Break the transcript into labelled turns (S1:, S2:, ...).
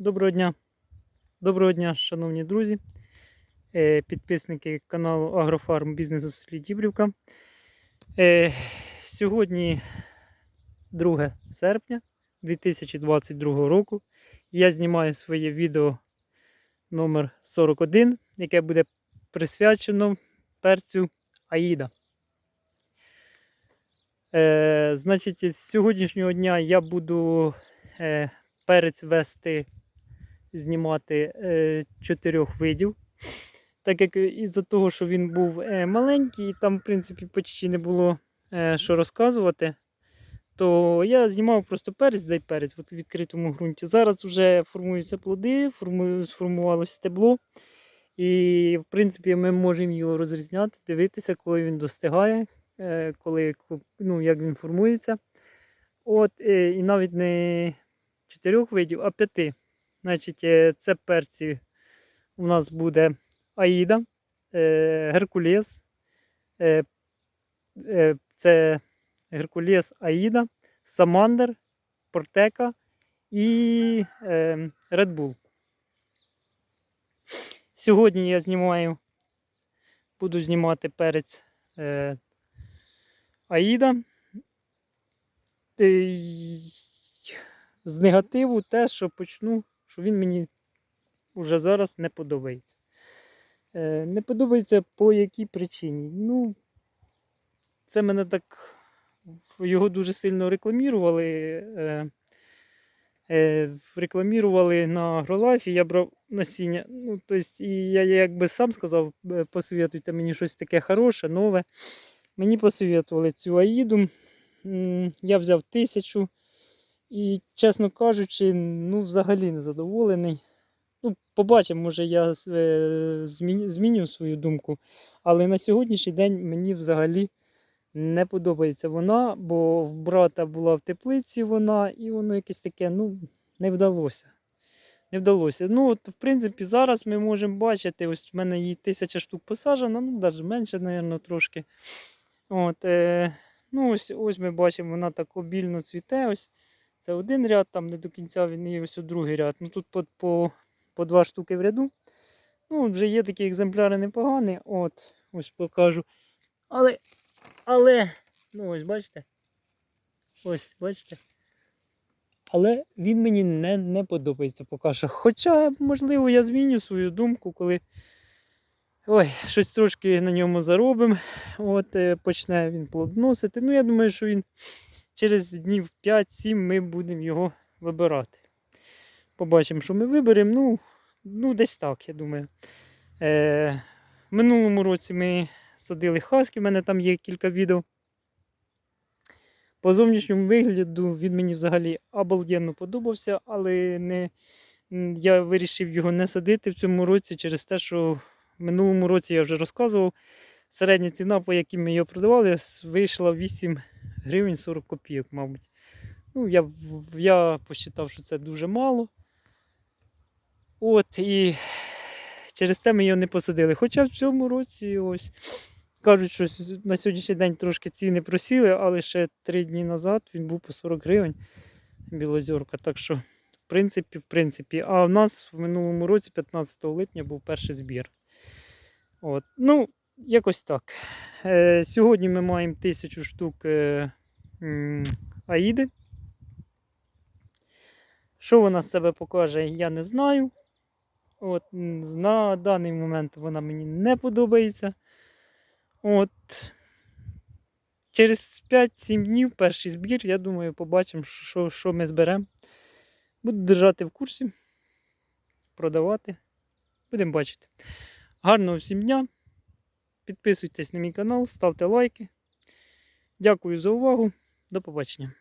S1: Доброго дня. Доброго дня, шановні друзі, е, підписники каналу Агрофарм Бізнес у селі Дібрівка. Е, Сьогодні 2 серпня 2022 року. Я знімаю своє відео номер 41, яке буде присвячено перцю Аїда. Е, Значить, з сьогоднішнього дня я буду перець вести знімати е, чотирьох видів. Так як із-за того, що він був е, маленький, і там, в принципі, почти не було е, що розказувати, то я знімав просто перець, дай перець в відкритому ґрунті. Зараз вже формуються плоди, формую, сформувалося стебло. І, в принципі, ми можемо його розрізняти, дивитися, коли він достигає, е, коли, ну, як він формується. От, е, і навіть не чотирьох видів, а п'яти. Значить, е, це перці у нас буде Аїда, е, Геркулес. е, Це Геркулес Аїда, Самандер, Портека і Bull. Сьогодні я знімаю, буду знімати перець Аїда. З негативу те, що почну, що він мені вже зараз не подобається. Е, не подобається по якій причині. Ну, це мене так. Його дуже сильно рекламірували. Е, е, рекламірували на Агролайфі, я брав насіння. Ну, тобто, і я якби сам сказав, е, мені щось таке хороше, нове. Мені посоветували цю Аїду. Я взяв тисячу. І, чесно кажучи, ну, взагалі не задоволений. Ну, побачимо, може я е, зміню, свою думку. Але на сьогоднішній день мені взагалі не подобається вона, бо в брата була в теплиці вона, і воно якесь таке, ну, не вдалося. Не вдалося. Ну, от, в принципі, зараз ми можемо бачити, ось в мене її тисяча штук посаджено, ну, навіть менше, мабуть, трошки. От, е, ну, ось, ось ми бачимо, вона так обільно цвіте. Ось. Це один ряд, там не до кінця він і ось другий ряд. Ну тут по, по, по два штуки в ряду. Ну, вже є такі екземпляри непогані. От, ось покажу. Але, але, ну ось бачите. Ось, бачите. Але він мені не, не подобається поки що. Хоча, можливо, я зміню свою думку, коли ой, щось трошки на ньому заробимо. От, е, почне він плодоносити. Ну, я думаю, що він через днів 5-7 ми будемо його вибирати. Побачимо, що ми виберемо. Ну, ну десь так, я думаю. Е, минулому році ми садили хаски, в мене там є кілька відео. По зовнішньому вигляду він мені взагалі обалденно подобався, але не, я вирішив його не садити в цьому році через те, що в минулому році я вже розказував. Середня ціна, по якій ми його продавали, вийшла 8 гривень 40 копійок, мабуть. Ну, я, я посчитав, що це дуже мало. От, і через це ми його не посадили. Хоча в цьому році ось кажуть, що на сьогоднішній день трошки ціни просіли, але ще 3 дні назад він був по 40 гривень білозорка. Так що, в принципі, в принципі. А в нас в минулому році, 15 липня, був перший збір. От. Ну, якось так. Е, сьогодні ми маємо тисячу штук е, Аїди. Що вона себе покаже, я не знаю. От, на даний момент вона мені не подобається. От. Через 5-7 днів перший збір, я думаю, побачимо, що, що ми зберемо. Буду держати в курсі, продавати. Будемо бачити. Гарного всім дня! Підписуйтесь на мій канал, ставте лайки. Дякую за увагу. До побачення.